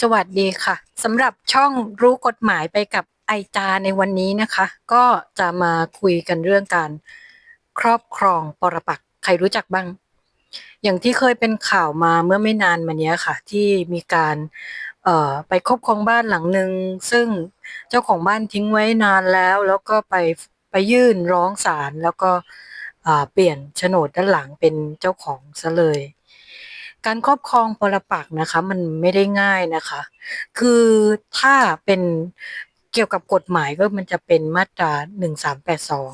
สวัสดีค่ะสำหรับช่องรู้กฎหมายไปกับไอจาในวันนี้นะคะ ก็จะมาคุยกันเรื่องการครอบครองปรปักใครรู้จักบ้าง อย่างที่เคยเป็นข่าวมาเมื่อไม่นานมานี้ค่ะ ที่มีการเอ่อไปครอบครองบ้านหลังหนึ่งซึ่งเจ้าของบ้านทิ้งไว้นานแล้ว แล้วก็ไปไปยื่นร้องศาลแล้วก็อ่าเปลี่ยนโฉนดด้านหลังเป็นเจ้าของซะเลย การครอบครองปรปักษ์นะคะ มันไม่ได้ง่ายนะคะ คือถ้าเป็นเกี่ยวกับกฎหมายก็มันจะเป็นมาตราหนึ่งสามแปดสอง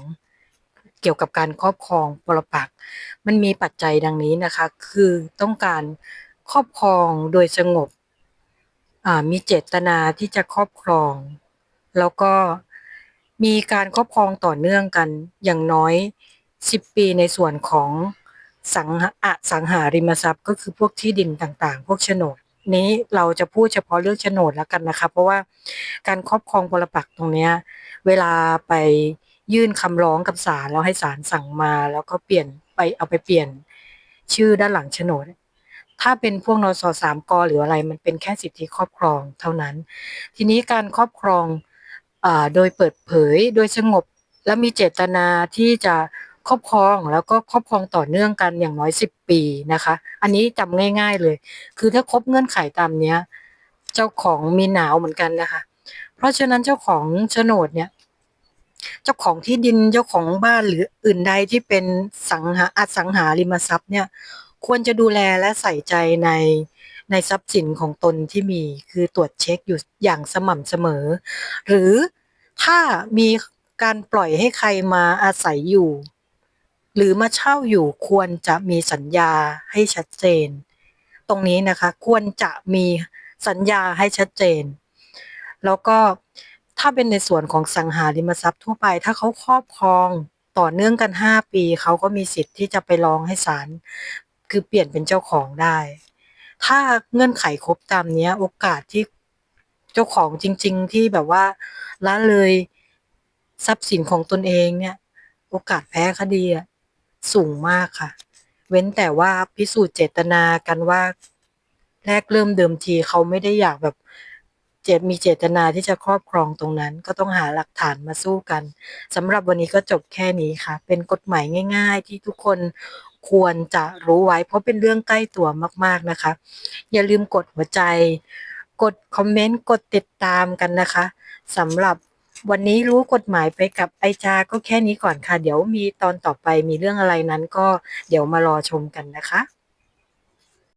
เกี่ยวกับการครอบครองปรปักษ์มันมีปัจจัยดังนี้นะคะ คือต้องการครอบครองโดยสงบมีเจตนาที่จะครอบครอง แล้วก็มีการครอบครองต่อเนื่องกันอย่างน้อย 10 ปีในส่วนของ สังหาอสังหาริมทรัพย์ก็คือพวกที่ดินต่างๆ พวกโฉนด นี้เราจะพูดเฉพาะเรื่องโฉนดแล้วกันนะคะ เพราะว่าการครอบครองปรปักตรงเนี้ยเวลาไปยื่นคำร้องกับศาลแล้วให้ศาลสั่งมา แล้วก็เปลี่ยนไปเอาไปเปลี่ยนชื่อด้านหลังโฉนด ถ้าเป็นพวกนสสามกหรืออะไรมันเป็นแค่สิทธิครอบครองเท่านั้น ทีนี้การครอบครองอโดยเปิดเผยโดยสงบและมีเจตนาที่จะ ครอบครองแล้วก็ครอบครองต่อเนื่องกันอย่างน้อย 10 ปีนะคะ อันนี้จำง่ายๆเลย คือถ้าครบเงื่อนไขตามเนี้ย เจ้าของมีหนาวเหมือนกันนะคะ เพราะฉะนั้นเจ้าของโฉนดเนี่ย เจ้าของที่ดินเจ้าของบ้านหรืออื่นใดที่เป็นสังหาอสังหาริมทรัพย์เนี่ย ควรจะดูแลและใส่ใจในในทรัพย์สินของตนที่มีคือตรวจเช็คอยู่อย่างสม่ำเสมอ หรือถ้ามีการปล่อยให้ใครมาอาศัยอยู่ หรือมาเช่าอยู่ควรจะมีสัญญาให้ชัดเจน ตรงนี้นะคะควรจะมีสัญญาให้ชัดเจน แล้วก็ถ้าเป็นในส่วนของสังหาริมทรัพย์ทั่วไป ถ้าเขาครอบครองต่อเนื่องกัน 5 ปีเขาก็มีสิทธิ์ที่จะไปร้องให้ศาลคือเปลี่ยนเป็นเจ้าของได้ ถ้าเงื่อนไขครบตามนี้โอกาสที่เจ้าของจริง ๆ ที่แบบว่าละเลยทรัพย์สินของตนเองเนี่ย โอกาสแพ้คดีอะ สูงมากค่ะ เว้นแต่ว่าพิสูจน์เจตนากันว่า แรกเริ่มเดิมทีเขาไม่ได้อยากแบบเจตมีเจตนาที่จะครอบครองตรงนั้น ก็ต้องหาหลักฐานมาสู้กันสำหรับวันนี้ก็จบแค่นี้ค่ะ เป็นกฎหมายง่าย ๆ ที่ทุกคนควรจะรู้ไว้ เพราะเป็นเรื่องใกล้ตัวมาก ๆนะคะ อย่าลืมกดหัวใจ กดคอมเมนต์ กดติดตามกันนะคะสำหรับ วันนี้รู้กฎหมายไปกับไอจาก็แค่นี้ก่อนค่ะ เดี๋ยวมีตอนต่อไปมีเรื่องอะไรนั้นก็เดี๋ยวมารอชมกันนะคะ